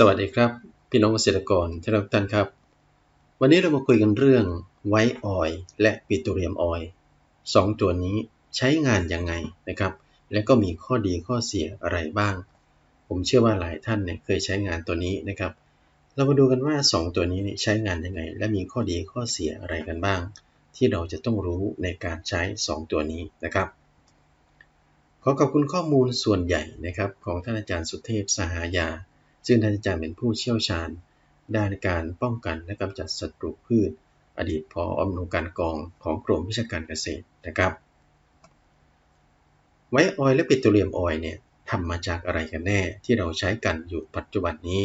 สวัสดีครับ พี่น้องเกษตรกรที่รักทุกท่านครับ วันนี้เรามาคุยกันเรื่องไวท์ออยล์และปิโตรเลียมออยล์สองตัวนี้ใช้งานยังไงนะครับ และก็มีข้อดีข้อเสียอะไรบ้าง ผมเชื่อว่าหลายท่านเนี่ยเคยใช้งานตัวนี้นะครับ เรามาดูกันว่า 2 ตัวนี้ใช้งานยังไง และมีข้อดีข้อเสียอะไรกันบ้าง ที่เราจะต้องรู้ในการใช้ 2 ตัวนี้นะครับขอขอบคุณข้อมูลส่วนใหญ่นะครับของท่านอาจารย์สุเทพสหายา ซึ่งท่านอาจารย์เป็นผู้เชี่ยวชาญ ด้านการป้องกันและกำจัดศัตรูพืช อดีตพออำนวยการกองของกรมวิชาการเกษตรนะครับ ไวออยและปิโตรเลียมออยเนี่ยทำมาจากอะไรกันแน่ที่เราใช้กันอยู่ปัจจุบันนี้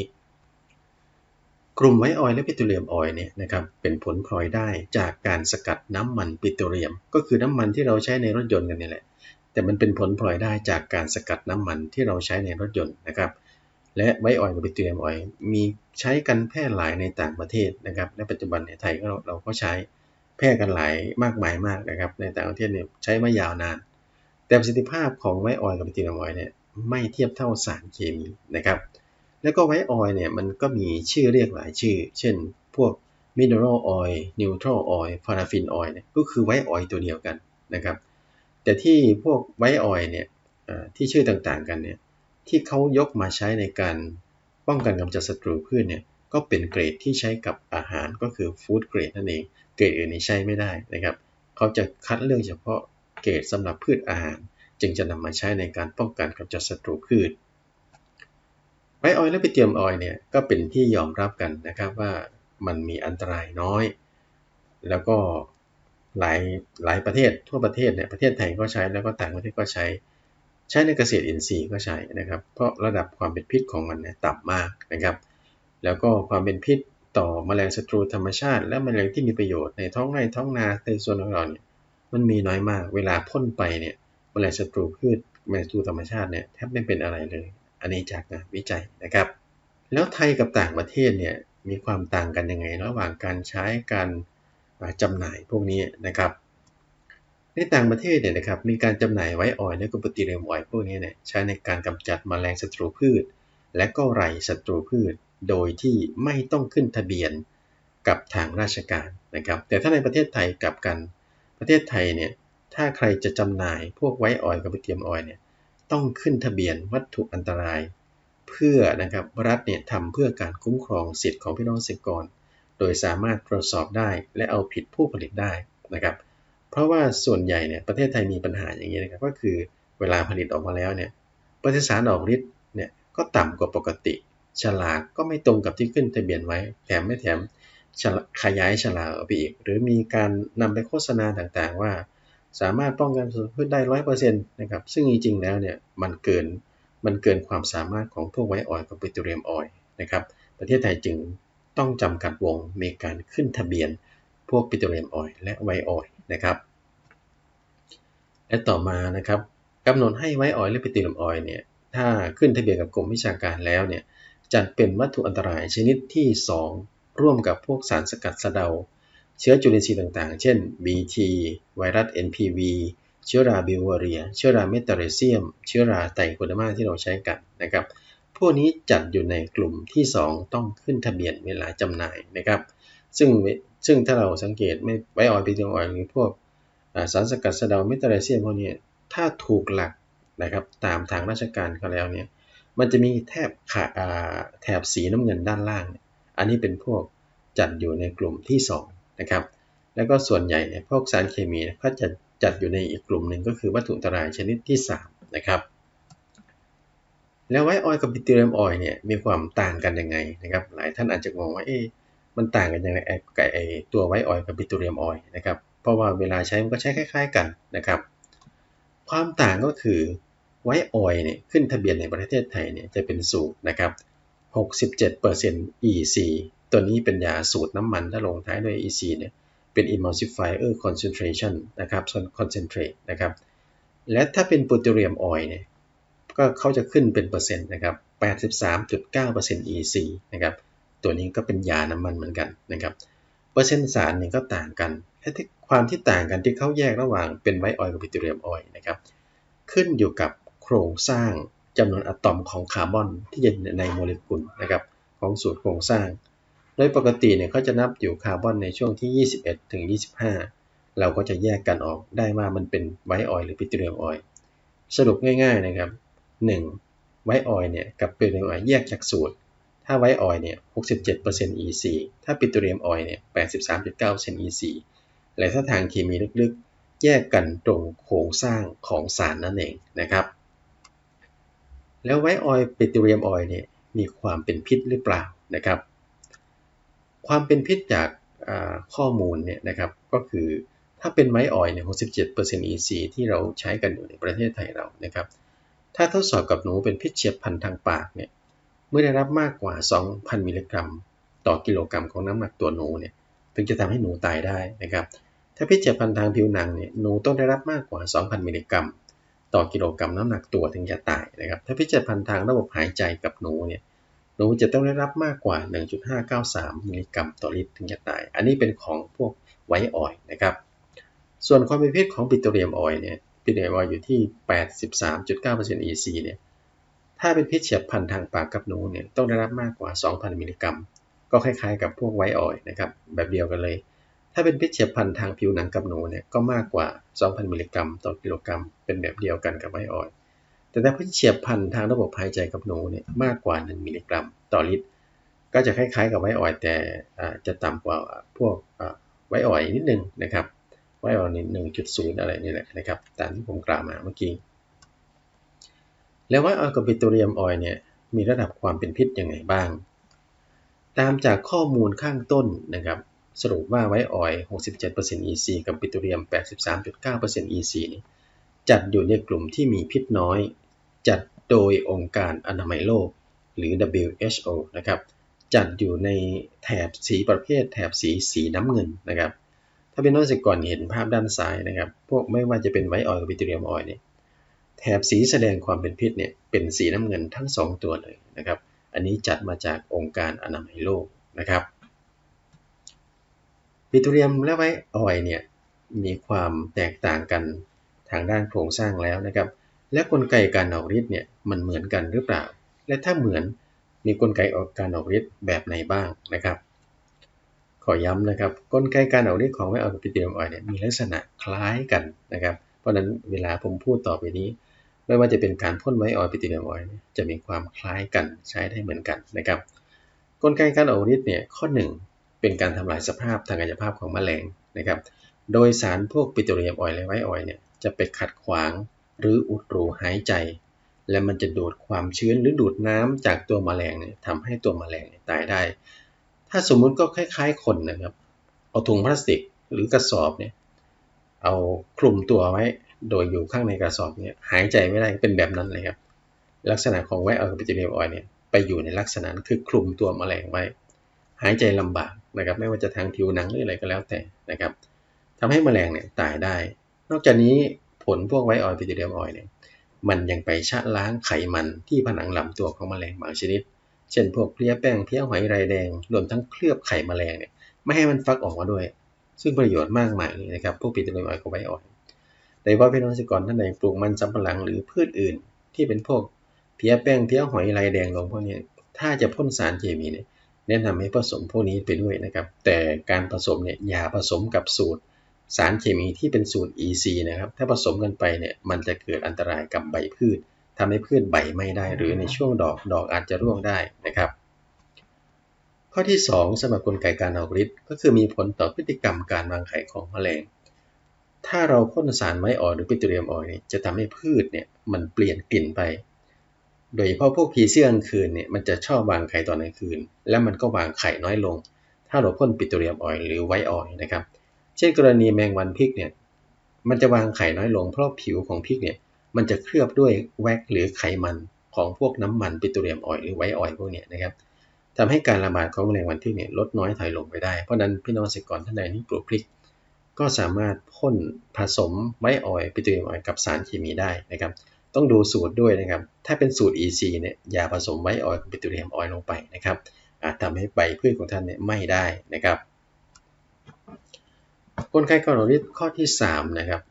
กลุ่มไวออยและปิโตรเลียมออยเนี่ยนะครับเป็นผลพลอยได้จากการสกัดน้ำมันปิโตรเลียม ก็คือน้ำมันที่เราใช้ในรถยนต์กันนี่แหละแต่มันเป็นผลพลอยได้จากการสกัดน้ำมันที่เราใช้ในรถยนต์นะครับ และไวออยกับปิโตรเลียมออยมีใช้กันแพร่หลายในต่างประเทศนะครับในปัจจุบันในไทยก็เราเราก็ใช้แพร่กันหลายมากมายมากนะครับ ในต่างประเทศเนี่ยใช้มายาวนาน แต่ประสิทธิภาพของไวออยกับปิโตรเลียมออยเนี่ยไม่เทียบเท่าสารเคมีนะครับ แล้วก็ไวออยเนี่ยมันก็มีชื่อเรียกหลายชื่อ เช่น พวกมินเนอรัลออยล์นิวทรัลออยล์พาราฟินออยเนี่ยก็คือไวออยตัวเดียวกันนะครับ แต่ที่พวกไวออยเนี่ยที่ชื่อต่างๆกันเนี่ย ที่เขายกมาใช้ในการป้องกันกำจัดศัตรูพืชเนี่ยก็เป็นเกรดที่ใช้กับอาหารก็คือฟู้ดเกรดนั่นเอง เกรดอื่นนี่ใช้ไม่ได้นะครับ เขาจะคัดเลือกเฉพาะเกรดสำหรับพืชอาหาร จึงจะนำมาใช้ในการป้องกันกำจัดศัตรูพืชไวออยล์และปิเตียมออยล์เนี่ยก็เป็นที่ยอมรับกันนะครับว่ามันมีอันตรายน้อย แล้วก็หลายหลายประเทศทั่วประเทศเนี่ยประเทศไทยก็ใช้แล้วก็ต่างประเทศก็ใช้ ใช้ในเกษตรอินทรีย์ก็ใช้นะครับ เพราะระดับความเป็นพิษของมันเนี่ยต่ำมากนะครับ แล้วก็ความเป็นพิษต่อมแมลงศัตรูธรรมชาติ และมแมลงที่มีประโยชน์ในท้องไร่ท้องนาในส่วนของเราเนี่ยมันมีน้อยมาก เวลาพ่นไปเนี่ยมแมลงศัตรูพืชแมลงศัตรูธรรมชาติเนี่ยแทบไม่เป็นอะไรเลย อันนี้จากงานวิจัยนะครับ แล้วไทยกับต่างประเทศเนี่ยมีความต่างกันยังไง ระหว่างการใช้การจำหน่ายพวกนี้นะครับ ในต่างประเทศเนี่ยนะครับมีการจำหน่ายไวออยและก็ปฏิเรียมออยพวกนี้เนี่ยใช้ในการกำจัดมแมลงศัตรูพืช และก็ไรศัตรูพืช โดยที่ไม่ต้องขึ้นทะเบียนกับทางราชการนะครับ แต่ถ้าในประเทศไทยกลับกันประเทศไทยเนี่ยถ้าใครจะจำหน่ายพวกไวออยกับปฏิเรียมออยเนี่ยต้องขึ้นทะเบียนวัตถุอันตราย เพื่อนะครับรัฐเนี่ยทำเพื่อการคุ้มครองสิทธิ์ของพี่น้องเกษตรกร โดยสามารถตรวจสอบได้และเอาผิดผู้ผลิตได้นะครับ เพราะว่าส่วนใหญ่เนี่ยประเทศไทยมีปัญหาอย่างนี้นะครับก็คือเวลาผลิตออกมาแล้วเนี่ยปฏิสารออกฤทธิ์เนี่ยก็ต่ำกว่าปกติ ฉลากก็ไม่ตรงกับที่ขึ้นทะเบียนไว้ แถมไม่แถมขยายฉลากออกไปอีก หรือมีการนำไปโฆษณาต่างๆว่า สามารถป้องกันศัตรูพืชได้ร้อยเปอร์เซ็นต์นะครับซึ่งจริงๆแล้วเนี่ยมันเกินมันเกินความสามารถของพวกไวออยกับปิโตรเลียมออยล์นะครับประเทศไทยจึงต้องจำกัดวงมีการขึ้นทะเบียน พวกปิโตรเลียมออยล์และไวออยล์ นะครับ และต่อมานะครับกำหนดให้ไว้ออยและปิติลมออยเนี่ยถ้าขึ้นทะเบียนกับกรมวิชาการแล้วเนี่ยจัดเป็นวัตถุอันตรายชนิดที่ 2 ร่วมกับพวกสารสกัดสะเดา เชื้อจุลินทรีย์ต่างๆ เช่น BT ไวรัส NPV เชื้อราบิวเรีย เชื้อราเมตาเรเซียม เชื้อราไตโคเดมาที่เราใช้กันนะครับ พวกนี้จัดอยู่ในกลุ่มที่ 2 ต้องขึ้นทะเบียนเวลาจำหน่ายนะครับ ซึ่ง ซึ่งถ้าเราสังเกตไม่ไวออยล์ปิติลออยล์หรือพวกสารสกัดสะเดาเมตาไรเซียมพวกนี้ถ้าถูกหลักนะครับตามทางราชการเขาแล้วเนี่ยมันจะมีแถบขาแถบสีน้ำเงินด้านล่าง อันนี้เป็นพวกจัดอยู่ในกลุ่มที่2นะครับแล้วก็ส่วนใหญ่เนี่ยพวกสารเคมีก็จะจัดอยู่ในอีกกลุ่มหนึ่งก็คือวัตถุอันตรายชนิดที่3นะครับแล้วไวออยล์กับปิโตรเลียมออยเนี่ยมีความต่างกันยังไงนะครับหลายท่านอาจจะงงว่าเอ๊ะ มันต่างกันยังไงกับไอตัวไวออยกับปิโตรเลียมออยนะครับ เพราะว่าเวลาใช้มันก็ใช้คล้าย ๆ กันนะครับ ความต่างก็คือไวออยเนี่ยขึ้นทะเบียนในประเทศไทยเนี่ยจะเป็นสูตรนะครับ 67% EC ตัวนี้เป็นยาสูตรน้ำมันถ้าลงท้ายด้วย EC เนี่ยเป็น emulsifier concentration นะครับ concentrate นะครับ และถ้าเป็นปูตเรียมออยเนี่ยก็เขาจะขึ้นเป็นเปอร์เซ็นต์นะครับ 83.9% EC นะครับ ตัวนี้ก็เป็นยาน้ำมันเหมือนกันนะครับเปอร์เซ็นต์สารนี่ก็ต่างกันความที่ต่างกันที่เขาแยกระหว่างเป็นไวออยล์กับปิโตรเลียมออยล์นะครับขึ้นอยู่กับโครงสร้างจำนวนอะตอมของคาร์บอนที่อยู่ในโมเลกุลนะครับของสูตรโครงสร้าง โดยปกติเนี่ยเขาจะนับอยู่คาร์บอนในช่วงที่ 21ถึง25 เราก็จะแยกกันออกได้ว่ามันเป็นไวออยล์หรือปิโตรเลียมออยล์สรุปง่ายๆนะครับ 1. ไวออยล์เนี่ยกับปิโตรเลียมออยล์แยกจากสูตร ถ้าไวท์ออยล์เนี่ย 67% EC ถ้าปิโตรเลียมออยล์เนี่ย 83.9% EC และถ้าทางเคมีลึกๆ แยกกันตรงโครงสร้างของสารนั่นเองนะครับ แล้วไวท์ออยล์ปิโตรเลียมออยล์เนี่ย มีความเป็นพิษหรือเปล่านะครับ ความเป็นพิษจากข้อมูลเนี่ยนะครับ ก็คือถ้าเป็นไม้ออยเนี่ย 67% EC ที่เราใช้กันอยู่ในประเทศไทยเรานะครับ ถ้าทดสอบกับหนูเป็นพิษเฉียบพันทางปากเนี่ย มื่อได้รับมากกว่า 2,000 มิลลิกรัม ต่อกิโลกรัมของน้ำหนักตัวหนูเนี่ยถึงจะทำให้หนูตายได้นะครับ ถ้าพิษเฉียบพันทางผิวหนังเนี่ยหนูต้องได้รับมากกว่า 2,000 มิลลิกรัม ต่อกิโลกรัมน้ำหนักตัวถึงจะตายนะครับ ถ้าพิษเฉียบพันทางระบบหายใจกับหนูเนี่ยหนูจะต้องได้รับมากกว่า 1.593 มิลลิกรัมต่อลิตรถึงจะตาย อันนี้เป็นของพวกไวออยนะครับ ส่วนความเป็นพิษของปิโตรเลียมออยเนี่ยปิโตรเลียมออยอยู่ที่ 83.9% EC เนี่ย ถ้าเป็นพิษเฉียบพันทางปากกับหนูเนี่ยต้องได้รับมากกว่า 2,000 มิลลิกรัม ก็คล้ายๆ กับพวกไวออยนะครับแบบเดียวกันเลย ถ้าเป็นพิษเฉียบพันทางผิวหนังกับหนูเนี่ยก็มากกว่า 2,000 มิลลิกรัมต่อกิโลกรัม เป็นแบบเดียวกันกับไวออยแต่ถ้าพิษเฉียบพันทางระบบหายใจกับหนูเนี่ยมากกว่า 1 มิลลิกรัม ต่อลิตร ก็จะคล้ายๆ กับไวออยแต่จะต่ำกว่าพวกไวออยนิดนึงนะครับไวออยหนึ่งจุดศูนย์อะไรนี่แหละนะครับตามที่ผมกล่าวมาเมื่อกี้ แล้วไวท์ออยล์กับปิโตเลียมออยเนี่ยมีระดับความเป็นพิษยังไงบ้าง ตามจากข้อมูลข้างต้นนะครับ สรุปว่าไวท์ออยล์67% EC กับปิโตรเลียม 83.9% EC นี่จัดอยู่ในกลุ่มที่มีพิษน้อย จัดโดยองค์การอนามัยโลก หรือ WHO นะครับ จัดอยู่ในแถบสีประเภทแถบสีสีน้ำเงินนะครับ ถ้าเป็นน้องสิก่อนเห็นภาพด้านซ้ายนะครับ พวกไม่ว่าจะเป็นไวออยล์กับปิโตรเลียมออยเนี่ย แถบสีแสดงความเป็นพิษเนี่ยเป็นสีน้ำเงินทั้ง 2 ตัวเลยนะครับ อันนี้จัดมาจากองค์การอนามัยโลกนะครับปิโตรเลียมและไวออยล์เนี่ยมีความแตกต่างกันทางด้านโครงสร้างแล้วนะครับ และกลไกการออกฤทธิ์เนี่ยมันเหมือนกันหรือเปล่า และถ้าเหมือนมีกลไกออกการออกฤทธิ์แบบไหนบ้างนะครับ ขอย้ำนะครับ กลไกการออกฤทธิ์ของไวออยล์กับปิโตรเลียมออยล์เนี่ยมีลักษณะคล้ายกันนะครับ เพราะนั้นเวลาผมพูดต่อไปนี้ ไม่ว่าจะเป็นการพ่นไวออยปิโตรเลียมออยจะมีความคล้ายกันใช้ได้เหมือนกันนะครับ กลไกการออกฤทธิ์เนี่ยข้อ 1 เป็นการทำลายสภาพทางกายภาพของแมลงนะครับ โดยสารพวกปิโตรเลียมออยและไวออยเนี่ยจะไปขัดขวางหรืออุดรูหายใจ และมันจะดูดความชื้นหรือดูดน้ำจากตัวมแมลงเนี่ยทำให้ตัวมแมลงตายได้ ถ้าสมมุติก็คล้าย ๆ คนนะครับ เอาถุงพลาสติกหรือกระสอบเนี่ย เอาคลุมตัวไว้ โดยอยู่ข้างในกระสอบเนี่ยหายใจไม่ได้เป็นแบบนั้นเลยครับ ลักษณะของไวอัลกาปิเลียมออยเนี่ยไปอยู่ในลักษณะคือคลุมตัวมแมลงไว้ หายใจลำบากนะครับ ไม่ว่าจะทางผิวหนังหรืออะไรก็แล้วแต่นะครับทำให้มแมลงเนี่ยตายได้ นอกจากนี้ผลพวกไวออยล์ปิโตรเลียมออยเนี่ยมันยังไปชะล้างไขมันที่ผนังลำตัวของแมลงบางชนิด เช่นพวกเพลี้ยแป้งเพลี้ยหอยไรแดงรวมทั้งเคลือบไข่แมลงเนี่ยไม่ให้มันฟักออกมาด้วย ซึ่งประโยชน์มากมายเลยนะครับพวกปิโตรเลียมออยล์กับไวออยล์โดยเฉพาะพี่น้องเกษตรกรท่านใดปลูกมันสำปะหลังหรือพืชอื่น ที่เป็นพวกเพี้ยแป้งเพี้ยหอยไรแดงลงพวกนี้ถ้าจะพ่นสารเคมีเนี่ยแนะนำให้ผสมพวกนี้ไปด้วยนะครับ แต่การผสมเนี่ยอย่าผสมกับสูตรสารเคมีที่เป็นสูตร EC นะครับ ถ้าผสมกันไปเนี่ยมันจะเกิดอันตรายกับใบพืชทำให้พืชใบไม่ได้หรือในช่วงดอกดอกอาจจะร่วงได้นะครับ ข้อที่ 2สำหรับกลไกการออกฤทธิ์ก็คือมีผลต่อพฤติกรรมการวางไข่ของแมลง ถ้าเราพ่นสารไม้อ่อนหรือปิโตรเลียมออยจะทำให้พืชเนี่ยมันเปลี่ยนกลิ่นไป โดยเฉพาะพวกผีเสื้อกลางคืนเนี่ยมันจะชอบวางไข่ตอนกลางคืน แล้วมันก็วางไข่น้อยลง ถ้าเราพ่นปิโตรเลียมออยหรือไวท์ออยนะครับ เช่นกรณีแมงวันพริกเนี่ยมันจะวางไข่น้อยลงเพราะผิวของพริกเนี่ยมันจะเคลือบด้วยแว็กหรือไขมันของพวกน้ำมันปิโตรเลียมออยหรือไวออยพวกเนี้นะครับ ทำให้การระบาดของแมลงวันพริกเนี่ยลดน้อยถอยลงไปได้ เพราะนั้นพี่น้องเกษตรกรท่านใดที่ปลูกพริก ก็สามารถพ่นผสมไวท์ออยปิโตรเลียมออยกับสารเคมีได้นะครับ ต้องดูสูตรด้วยนะครับ ถ้าเป็นสูตร EC เนี่ยอย่าผสมไวท์ออยกับปิโตรเลียมออยล์ลงไปนะครับ อาจทำให้ใบพืชของท่านเนี่ยไม่ได้นะครับกลไกการออกฤทธิ์ข้อที่3นะครับ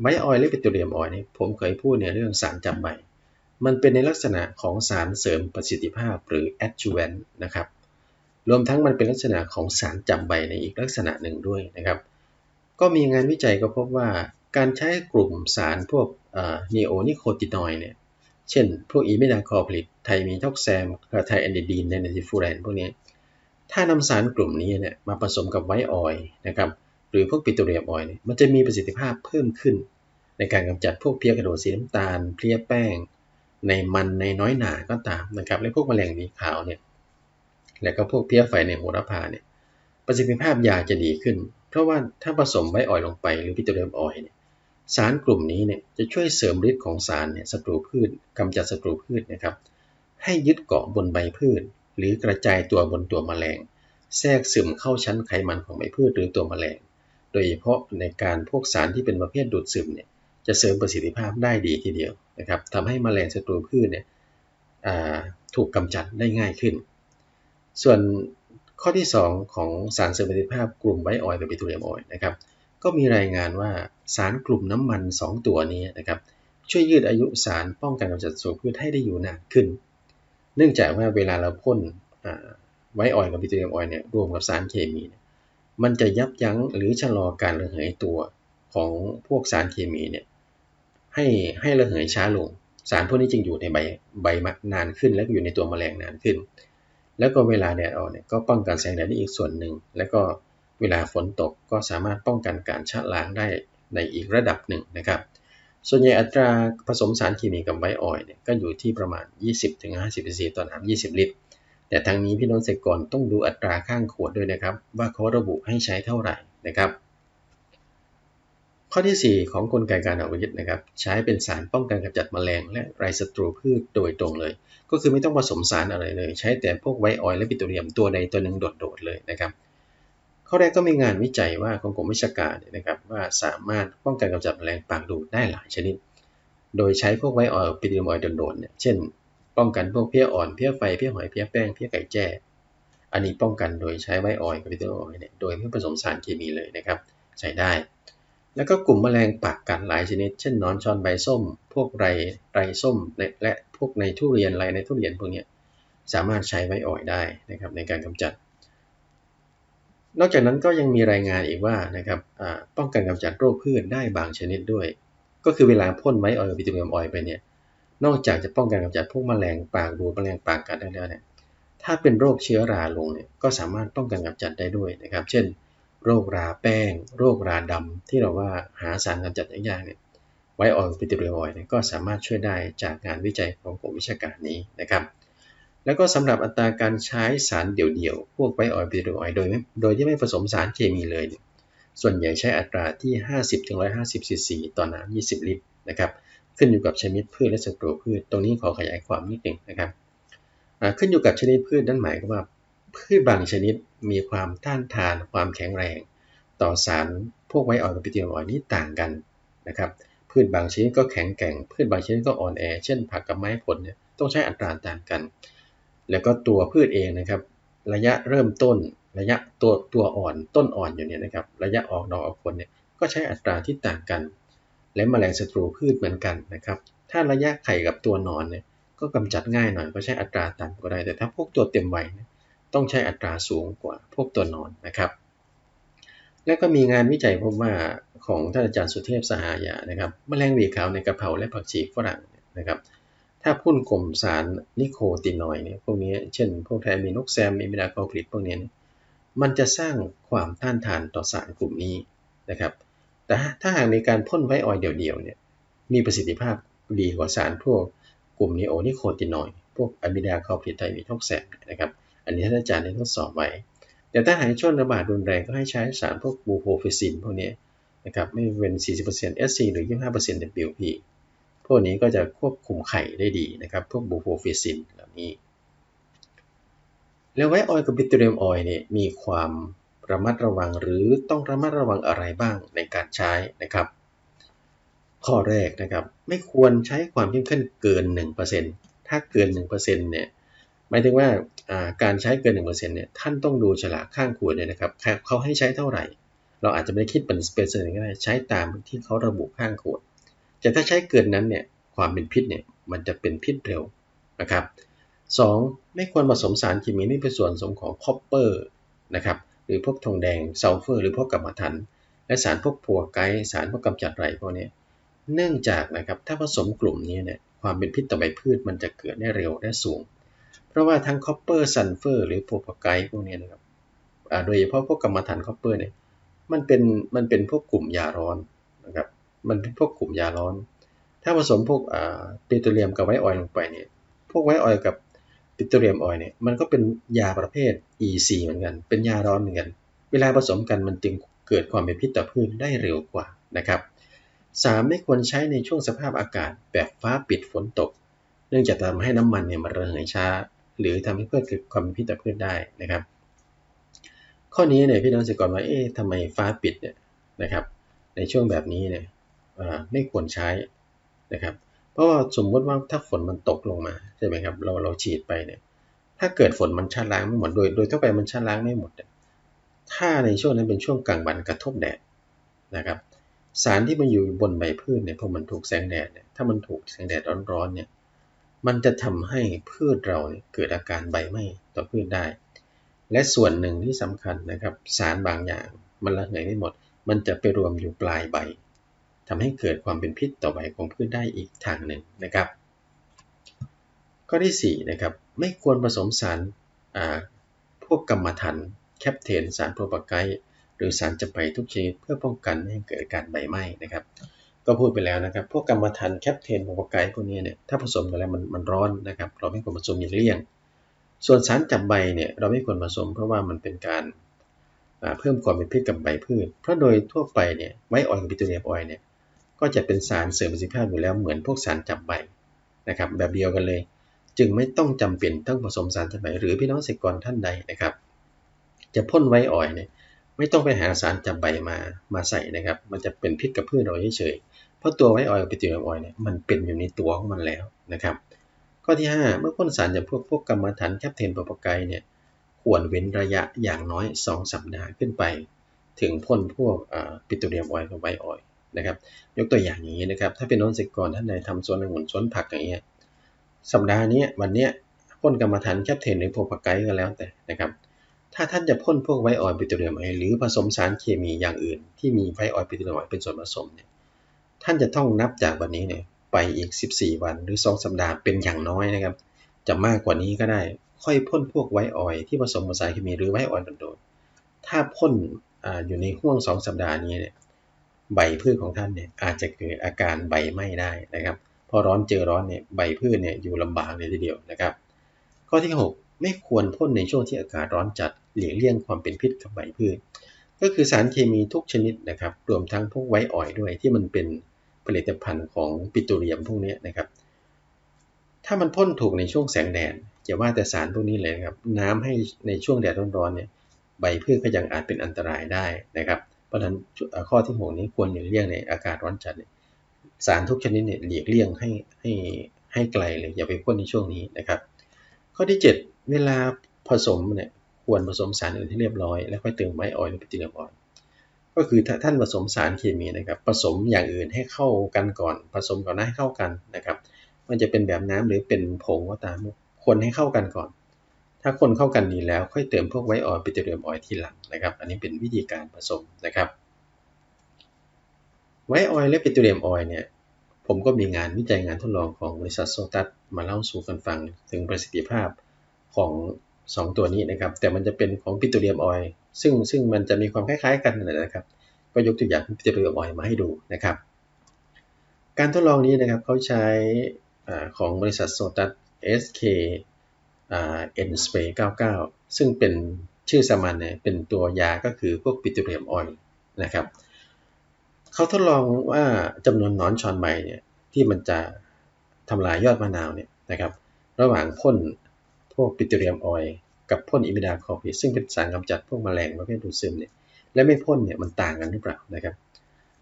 ไบออยและปิโตรเลียมออยนี่ผมเคยพูดในเรื่องสารจำใบ มันเป็นในลักษณะของสารเสริมประสิทธิภาพหรือ adjuvant นะครับ รวมทั้งมันเป็นลักษณะของสารจับใบในอีกลักษณะหนึ่งด้วยนะครับ ก็มีงานวิจัยก็พบว่าการใช้กลุ่มสารพวกนีโอนิโคตินอยเนี่ย เช่น พวกอีเมดาคอผลิตไทมีท็อกแซมไทแอนดิดีนไดนซิฟูแรนพวกนี้ ถ้านำสารกลุ่มนี้เนี่ยมาผสมกับไวท์ออยล์นะครับหรือพวกปิโตรเลียมออยล์เนี่ยมันจะมีประสิทธิภาพเพิ่มขึ้น ในการกำจัดพวกเพี้ยกระโดดสีน้ำตาล เพลี้ยแป้ง ในมันในน้อยหนาก็ตามนะครับและพวกแมลงวีขาวเนี่ยและก็พวกเพี้ยไฟในโหระพาเนี่ยประสิทธิภาพยาจะดีขึ้น เพราะว่าถ้าผสมไวท์ออยลงไปหรือปิโตรเลียมออยเนี่ยสารกลุ่มนี้เนี่ยจะช่วยเสริมฤทธิ์ของสารเนี่ยศัตรูพืชกำจัดศัตรูพืชนะครับ ให้ยึดเกาะบนใบพืช หรือกระจายตัวบนตัวแมลง แทรกซึมเข้าชั้นไขมันของใบพืชหรือตัวแมลง โดยเฉพาะในการพวกสารที่เป็นประเภทดูดซึมเนี่ย จะเสริมประสิทธิภาพได้ดีทีเดียวนะครับทำให้แมลงศัตรูพืชเนี่ยถูกกำจัดได้ง่ายขึ้น ส่วนข้อที่ 2 ของสารเสริมประสิทธิภาพกลุ่มไบออยล์กับปิโตรเลียมออยล์นะครับก็มีรายงานว่าสารกลุ่มน้ำมัน 2 ตัวนี้นะครับช่วยยืดอายุสารป้องกันกำจัดศัตรูพืชให้ได้อยู่นานขึ้น เนื่องจากว่าเวลาเราพ่นไวออยล์กับปิโตรเลียมออยล์เนี่ยรวมกับสารเคมี มันจะยับยั้งหรือชะลอการระเหยตัวของพวกสารเคมีเนี่ย ให้ให้ระเหยช้าลง สารพวกนี้จึงอยู่ในใบใบนานขึ้น และอยู่ในตัวแมลงนานขึ้น แล้วก็เวลาแดดออกเนี่ยก็ป้องกันแสงแดดได้อีกส่วนหนึ่ง แล้วก็เวลาฝนตกก็สามารถป้องกันการชะล้างได้ในอีกระดับหนึ่งนะครับ ส่วนใหญ่อัตราผสมสารเคมีกับไวออยล์เนี่ยก็อยู่ที่ประมาณ 20-50ซีต่อน้ำ20 ลิตร แต่ทางนี้พี่น้องเกษตรกรต้องดูอัตราข้างขวดด้วยนะครับ ว่าเขาระบุให้ใช้เท่าไหร่นะครับ ข้อที่ 4 ของกลไกการออกฤทธิ์นะครับใช้เป็นสารป้องกันกำจัดแมลง และไรศัตรูพืชโดยตรงเลย ก็คือไม่ต้องผสมสารอะไรเลย ใช้แต่พวกไวออยและปิโตรเลียมตัวใดตัวหนึ่งโดดๆเลยนะครับข้อแรกก็มีงานวิจัยว่าของกรมวิชาการนะครับว่าสามารถป้องกันกำจัดแมลงปากดูดได้หลายชนิด โดยใช้พวกไวออยปิโตรออยโดนๆเนี่ยเช่น ป้องกันพวกเพี้ยอ่อนเพี้ยไฟเพี้ยหอยเพี้ยแป้งเพี้ยไก่แจ้อันนี้ป้องกันโดยใช้ไวออยกับปิโตรออยเนี่ยโดยไม่ผสมสารเคมีเลยนะครับใช้ได้ แล้วก็กลุ่มแมลงปากกัดหลายชนิด เช่นนอนชอนใบส้ม พวกไรไรส้มและพวกในทุเรียนไรในทุเรียนพวกนี้สามารถใช้ไวออยได้นะครับในการกำจัด นอกจากนั้นก็ยังมีรายงานอีกว่านะครับป้องกันกำจัดโรคพืชได้บางชนิดด้วย ก็คือเวลาพ่นไม้ออยล์วิตามินออยล์ไปเนี่ยนอกจากจะป้องกันกำจัดพวกแมลงปากดูแมลงปากกัดได้แล้วเนี่ยถ้าเป็นโรคเชื้อราลงเนี่ยก็สามารถป้องกันกำจัดได้ด้วยนะครับ เช่น โรคราแป้ง โรคราดำที่เราว่าหาสารกำจัดยากๆเนี่ยไวออยล์วิตามินออยก็สามารถช่วยได้จากงานวิจัยของกรมวิชาการนี้นะครับ แล้วก็สำหรับอัตราการใช้สารเดี่ยวๆ พวกไบออยล์ปิโรออยโดยโดยที่ไม่ผสมสารเคมีเลย ส่วนใหญ่ใช้อัตราที่ 50-150ซีซีต่อน้ำ20 ลิตรนะครับขึ้นอยู่กับชนิดพืชและศัตรูพืช ตรงนี้ขอขยายความนิดหนึ่งนะครับขึ้นอยู่กับชนิดพืชนั่นหมายความว่า พืชบางชนิดมีความต้านทานความแข็งแรง ต่อสารพวกไวออยล์กับปิตรออยนี้ต่างกันนะครับพืชบางชนิดก็แข็งแกร่ง พืชบางชนิดก็อ่อนแอ เช่นผักกับไม้ผลเนี่ยต้องใช้อัตราต่างกัน แล้วก็ตัวพืชเองนะครับ ระยะเริ่มต้น ระยะตัวตัวอ่อนต้นอ่อนอยู่เนี่ยนะครับ ระยะออกดอกออกผลเนี่ยก็ใช้อัตราที่ต่างกัน และแมลงศัตรูพืชเหมือนกันนะครับ ถ้าระยะไข่กับตัวนอนเนี่ยก็กำจัดง่ายหน่อยก็ใช้อัตราต่ำก็ได้ แต่ถ้าพวกตัวเต็มวัย ต้องใช้อัตราสูงกว่าพวกตัวนอนนะครับ และก็มีงานวิจัยพบว่าของท่านอาจารย์สุเทพสหายานะครับแมลงวีขาวในกระเพราและผักชีฝรั่งนะครับถ้าพุ่นกลมสารนิโคตินอยเนี่ยพวกนี้เช่น พวกไทมีนกแซมมีมิดาคอผลิตพวกนี้มันจะสร้างความต้านทานต่อสารกลุ่มนี้นะครับ แต่ถ้าหากมีการพ่นไวออยเดี่ยวๆเนี่ยมีประสิทธิภาพดีกว่าสารพวกกลุ่มนิโอนิโคตินอยพวกอะมิดาคอผลิตไทมีนกแซมนะครับ อันนี้ท่านอาจารย์ได้ทดสอบไว้ แต่ถ้าหากช่วงระบาดรุนแรงก็ให้ใช้สารพวกบูโฟฟิซินพวกนี้นะครับไม่เป็น 40% SC หรือ 25% WP พวกนี้ก็จะควบคุมไข่ได้ดีนะครับ พวกบูโฟฟิซินเหล่านี้ แล้วไวออยกับบิตเรียมออยเนี่ยมีความระมัดระวังหรือต้องระมัดระวังอะไรบ้างในการใช้นะครับ ข้อแรกนะครับ ไม่ควรใช้ความเข้มข้นเกิน 1%ถ้าเกิน 1%เนี่ยหมายถึงว่า การใช้เกิน 1%เนี่ยท่านต้องดูฉลากข้างขวดเลยนะครับเขาให้ใช้เท่าไหร่ เราอาจจะไม่คิดเป็นสเปซเลยก็ได้ใช้ตามที่เขาระบุข้างขวดแต่ถ้าใช้เกินนั้นเนี่ยความเป็นพิษเนี่ยมันจะเป็นพิษเร็วนะครับ 2. ไม่ควรผสมสารเคมีที่เป็นส่วนผสมของคอปเปอร์นะครับหรือพวกทองแดงซัลเฟอร์หรือพวกกัมมันถัน และสารพวกพัวไกสารพวกกำจัดไรพวกนี้เนื่องจากนะครับถ้าผสมกลุ่มนี้เนี่ยความเป็นพิษต่อใบพืชมันจะเกิดได้เร็วได้สูง เพราะว่าทั้งคอปเปอร์ซัลเฟอร์หรือพัวไกด์พวกนี้นะครับโดยเฉพาะพวกกัมมันถันคอปเปอร์เนี่ยมันเป็นมันเป็นพวกกลุ่มยาร้อนนะครับมันเป็นพวกกลุ่มยาร้อน ถ้าผสมพวกปิโตรเลียมกับไวออยล์ลงไปเนี่ยพวกไวออยล์กับปิโตรเลียมออยล์เนี่ยมันก็เป็นยาประเภท EC เหมือนกัน เป็นยาร้อนเหมือนกัน เวลาผสมกันมันจึงเกิดความเป็นพิษต่อพืชได้เร็วกว่านะครับสามไม่ควรใช้ในช่วงสภาพอากาศแบบฟ้าปิดฝนตก เนื่องจากทำให้น้ำมันเนี่ยมันระเหยช้า หรือทำให้พืชเกิดความเป็นพิษต่อพืชได้นะครับ ข้อนี้เนี่ยพี่น้องสิกรว่าเอ๊ะทำไมฟ้าปิดเนี่ยนะครับ ในช่วงแบบนี้เนี่ยไม่ควรใช้นะครับ เพราะว่าสมมติว่าถ้าฝนมันตกลงมาใช่ไหมครับเราเราฉีดไปเนี่ยถ้าเกิดฝนมันชะล้างไม่หมดโดย โดยทั่วไปมันชะล้างไม่หมด ถ้าในช่วงนั้นเป็นช่วงกลางวันกระทบแดดนะครับสารที่มันอยู่บนใบพืชเนี่ยพอมันถูกแสงแดดเนี่ยถ้ามันถูกแสงแดดร้อนๆเนี่ย มันจะทำให้พืชเราเกิดอาการใบไหม้ต่อพืชได้ และส่วนหนึ่งที่สำคัญนะครับ สารบางอย่างมันระเหยไม่หมด มันจะไปรวมอยู่ปลายใบทำให้เกิดความเป็นพิษต่อใบของพืชได้อีกทางหนึ่งนะครับ ข้อที่4นะครับไม่ควรผสมสารพวกกรรมถันแคปเทนสารโพรปาไกหรือสารจะไปทุกชนิดเพื่อป้องกันไม่ให้เกิดการใบไหม้นะครับ ก็พูดไปแล้วนะครับ พวกกรรมถันแคปเทนโพรปาไกพวกนี้เนี่ย ถ้าผสมกันแล้วมันมันร้อนนะครับ เราไม่ควรผสมอย่างเลี่ยง ส่วนสารจับใบเนี่ยเราไม่ควรผสม เพราะว่ามันเป็นการเพิ่มความเป็นพิษกับใบพืช เพราะโดยทั่วไปเนี่ยไม้ออยกับปิโตรเลียมออยล์เนี่ย ก็จะเป็นสารเสริมประสิทธิภาพอยู่แล้วเหมือนพวกสารจับใบนะครับ แบบเดียวกันเลย จึงไม่ต้องจำเป็นต้องผสมสารจับใบหรือพี่น้องเกษตรกรท่านใดนะครับ จะพ่นไว้อ่อยเนี่ยไม่ต้องไปหาสารจับใบมามาใส่นะครับ มันจะเป็นพิษกับพืชเราเฉย เพราะตัวไว้ออยกับปิติลออยเนี่ยมันเป็นอยู่ในตัวของมันแล้วนะครับ ข้อที่ 5 เมื่อพ่นสารจากพวกพวกกรรมฐานแคปเทนปปไกเนี่ยควรเว้นระยะอย่างน้อย 2 สัปดาห์ขึ้นไป ถึงพ่นพวกปิโตรเลียมออยกับไวออยนะครับ ยกตัวอย่างอย่างนี้นะครับ ถ้าเป็นน้องเกรท่านใดทำสวนองุ่นสวนผักอย่างเงี้ยสัปดาห์นี้วันเนี้ยพ่นกรรมฐานแคปเทนหรือโพวกไกก็แล้วแต่นะครับถ้าท่านจะพ่นพวกไวออยปิโตรเลียมไอหรือผสมสารเคมีอย่างอื่น ที่มีไวออยปิโตรเลียมเป็นส่วนผสมเนี่ย ท่านจะต้องนับจากวันนี้เนี่ยไปอีก 14 วันหรือ 2 สัปดาห์เป็นอย่างน้อยนะครับ จะมากกว่านี้ก็ได้ ค่อยพ่นพวกไวออยที่ผสมกับสารเคมีหรือไวออยโดดๆถ้าพ่นออยู่ในห่วง 2 สัปดาห์นี้เนี่ยใบพืชของท่านเนี่ยอาจจะเกิดอาการใบไหม้ได้นะครับ พอร้อนเจอร้อนเนี่ยใบพืชเนี่ยอยู่ลำบากเลยทีเดียวนะครับ ข้อที่ 6 ไม่ควรพ่นในช่วงที่อากาศร้อนจัดหลีกเลี่ยงความเป็นพิษกับใบพืช ก็คือสารเคมีทุกชนิดนะครับ รวมทั้งพวกไวออยด้วยที่มันเป็น ผลิตภัณฑ์ของปิโตรเลียมพวกนี้นะครับ ถ้ามันพ่นถูกในช่วงแสงแดดจะว่าแต่สารพวกนี้เลยครับ น้ำให้ในช่วงแดดร้อนๆเนี่ยใบพืชก็ยังอาจเป็นอันตรายได้นะครับ เพราะฉะนั้นข้อที่หกนี้ควรหลีกเลี่ยงในอากาศร้อนจัดสารทุกชนิดเนี่ยหลีกเลี่ยงให้ให้ให้ไกลเลยอย่าไปพ่นในช่วงนี้นะครับ ข้อที่ 7 เวลาผสมเนี่ยควรผสมสารอื่นที่เรียบร้อย แล้วค่อยเติมไม้ออยล์หรือปิติลออยล์ ก็คือท่านผสมสารเคมีนะครับผสมอย่างอื่นให้เข้ากันก่อน ผสมก่อนให้เข้ากันนะครับ มันจะเป็นแบบน้ำหรือเป็นผงก็ตามควรให้เข้ากันก่อน ถ้าคนเข้ากันดีแล้วค่อยเติมพวกไวออยล์ปิโตรเลียมออยล์ทีหลังนะครับ อันนี้เป็นวิธีการผสมนะครับไวออยล์และปิโตรเลียมออยล์เนี่ยผมก็มีงานวิจัยงานทดลองของบริษัทโซตัสมาเล่าสู่กันฟังถึงประสิทธิภาพของ 2 ตัวนี้นะครับ แต่มันจะเป็นของปิโตรเลียมออยล์ ซึ่งซึ่งมันจะมีความคล้ายๆกันนะครับ ก็ยกตัวอย่างปิโตรียมออยล์มาให้ดูนะครับ การทดลองนี้นะครับเขาใช้อของบริษัทโซตัส SK เอ็นสเปย์99 ซึ่งเป็นชื่อสามัญเนี่ยเป็นตัวยาก็คือพวกปิโตรเลียมออยล์นะครับเขาทดลองว่าจำนวนนอนชอนใบเนี่ยที่มันจะทำลายยอดมะนาวเนี่ยนะครับ ระหว่างพ่นพวกปิโตรเลียมออยล์ กับพ่นอิมิดาคอพิซึ่งเป็นสารกำจัดพวกแมลงประเภทดูดซึมเนี่ยและไม่พ่นเนี่ยมันต่างกันหรือเปล่านะครับ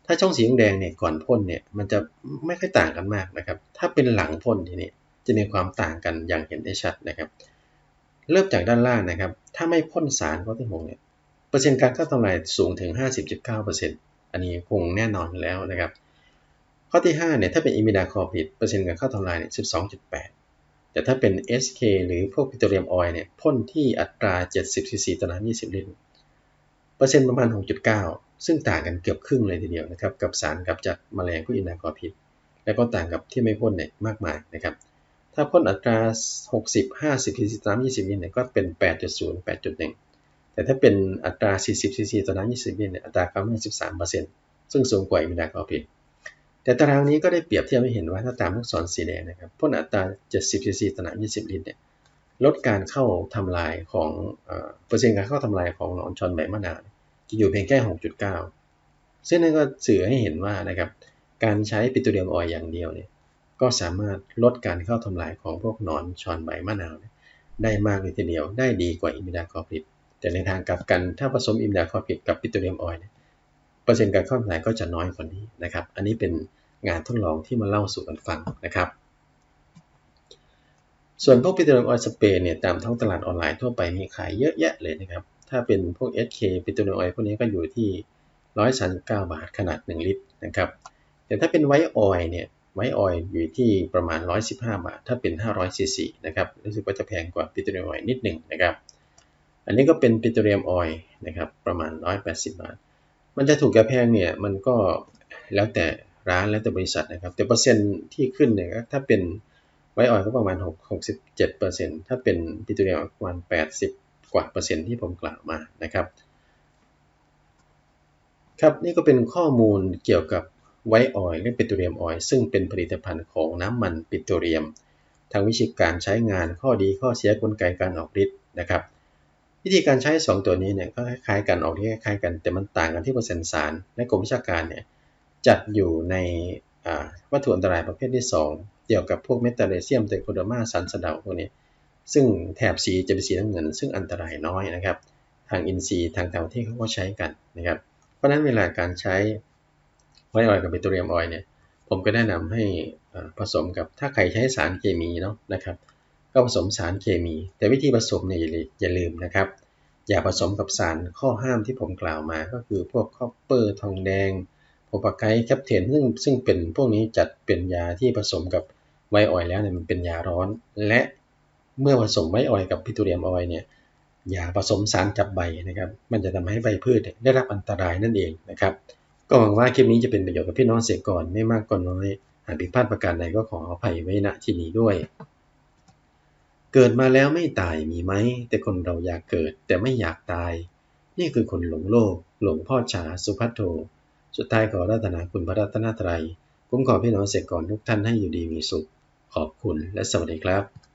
ถ้าช่องสีแดงเนี่ยก่อนพ่นเนี่ยมันจะไม่ค่อยต่างกันมากนะครับ ถ้าเป็นหลังพ่นทีนี้จะมีความต่างกันอย่างเห็นได้ชัดนะครับ เริ่มจากด้านล่างนะครับ ถ้าไม่พ่นสารข้อที่6เนี่ยเปอร์เซ็นต์การเข้าทำลายสูงถึง 50.9%อันนี้คงแน่นอนแล้วนะครับ ข้อที่5เนี่ยถ้าเป็นอิมิดาคอพิดเปอร์เซ็นต์การเข้าทำลายเนี่ย12.8 แต่ถ้าเป็น SK หรือพวกปิโตรเลียมออยล์เนี่ยพ่นที่อัตรา 70ซีซีต่อน้ำ20 ลิตร เปอร์เซ็นต์ประมาณ 6.9 ซึ่งต่างกันเกือบครึ่งเลยทีเดียวนะครับ กับสารกับจัดแมลงพวกอินทากรพิษ แล้วก็ต่างกับที่ไม่พ่นเนี่ยมากมายนะครับ ถ้าพ่นอัตรา 60 50ซีซีต่อน้ำ20 ลิตรเนี่ยก็เป็น 8.0 8.1 แต่ถ้าเป็นอัตรา 40ซีซีต่อน้ำ20 ลิตรเนี่ยอัตราการไหม้13%ซึ่งสูงกว่าอินทากรพิษ แต่ตารางนี้ก็ได้เปรียบเทียบให้เห็นว่าถ้าตามลูกศรสีแดงนะครับพ่นอัตรา 70ซีซีต่อน้ำ20 ลิตรเนี่ยลดการเข้าทำลายของเปอร์เซ็นต์การเข้าทำลายของหนอนชอนใบมะนาวจะอยู่เพียงแค่ 6.9 ซึ่งนั่นก็สื่อให้เห็นว่านะครับการใช้ปิโตรเลียมออยอย่างเดียวเนี่ยก็สามารถลดการเข้าทำลายของพวกหนอนชอนใบมะนาว ได้มากเลยทีเดียวได้ดีกว่าอิมิดาคอพิดแต่ในทางกลับกันถ้าผสมอิมิดาคอพิดกับปิโตรเลียมออยล์ เปอร์เซ็นต์การเข้าทำลายก็จะน้อยกว่านี้นะครับ อันนี้เป็นงานทดลองที่มาเล่าสู่กันฟังนะครับ ส่วนพวกปิโตรเลียมออยล์สเปรย์เนี่ยตามท้องตลาดออนไลน์ทั่วไปมีขายเยอะแยะเลยนะครับ ถ้าเป็นพวก SK ปิโตรเลียมออยล์พวกนี้ก็อยู่ที่139 บาทขนาด 1 ลิตรนะครับแต่ถ้าเป็นไวท์ออยล์เนี่ยไวท์ออยล์อยู่ที่ประมาณ 115 บาท ถ้าเป็น 500ซีซีนะครับรู้สึกว่าจะแพงกว่าปิโตรเลียมออยล์นิดหนึ่งนะครับ อันนี้ก็เป็นปิโตรเลียมออยล์นะครับประมาณ 180 บาท มันจะถูกกับแพงเนี่ยมันก็แล้วแต่ร้านแล้วแต่บริษัทนะครับ แต่เปอร์เซ็นต์ที่ขึ้นเนี่ยถ้าเป็นไวออยก็ประมาณ6 67เปอร์เซ็นต์ถ้าเป็นปิโตรเลียมประมาณ 80 กว่าเปอร์เซ็นต์ที่ผมกล่าวมานะครับครับนี่ก็เป็นข้อมูลเกี่ยวกับไวออยและปิโตรเลียมออยซึ่งเป็นผลิตภัณฑ์ของน้ำมันปิโตรเลียมทางวิธีการใช้งานข้อดีข้อเสียกลไกการออกฤทธิ์นะครับ วิธีการใช้ 2 ตัวนี้เนี่ยก็คล้ายๆกันออกที่คล้ายๆกันแต่มันต่างกันที่เปอร์เซ็นต์สารและกรมวิชาการเนี่ยจัดอยู่ในวัตถุอันตรายประเภทที่ 2 เกี่ยวกับพวกเมตาเลเซียมเตโคโดมาสันสะเดาพวกนี้ ซึ่งแถบสีจะเป็นสีน้ำเงิน ซึ่งอันตรายน้อยนะครับ ทางอินทรีย์ทางต่างประเทศเขาก็ใช้กันนะครับ เพราะนั้นเวลาการใช้ไวออยล์กับเบตเรียมออยล์เนี่ยผมก็แนะนำให้ผสมกับถ้าใครใช้สารเคมีเนาะนะครับ ก็ผสมสารเคมี แต่วิธีผสมเนี่ยอย่าลืมนะครับ อย่าผสมกับสารข้อห้ามที่ผมกล่าวมาก็คือพวกคอปเปอร์ทองแดงโพปาไกแคปเทนซึ่งซึ่งเป็นพวกนี้จัดเป็นยาที่ผสมกับไวออยแล้วเนี่ยมันเป็นยาร้อน และเมื่อผสมไวออยกับพิโตรเลียมออยเนี่ยอย่าผสมสารจับใบนะครับ มันจะทำให้ใบพืชได้รับอันตรายนั่นเองนะครับ ก็หวังว่าคลิปนี้จะเป็นประโยชน์กับพี่น้องเสียก่อนไม่มากก็น้อย หากผิดพลาดประการใดก็ขออภัยไว้ณที่นี้ด้วย เกิดมาแล้วไม่ตายมีไหม แต่คนเราอยากเกิดแต่ไม่อยากตาย นี่คือคนหลงโลก หลงพ่อฉาสุภัทโทสุดท้ายขอรัตนาคุณพระรัตนตรัย คุ้มขอพี่น้องเสกก่อนทุกท่านให้อยู่ดีมีสุข ขอบคุณและสวัสดีครับ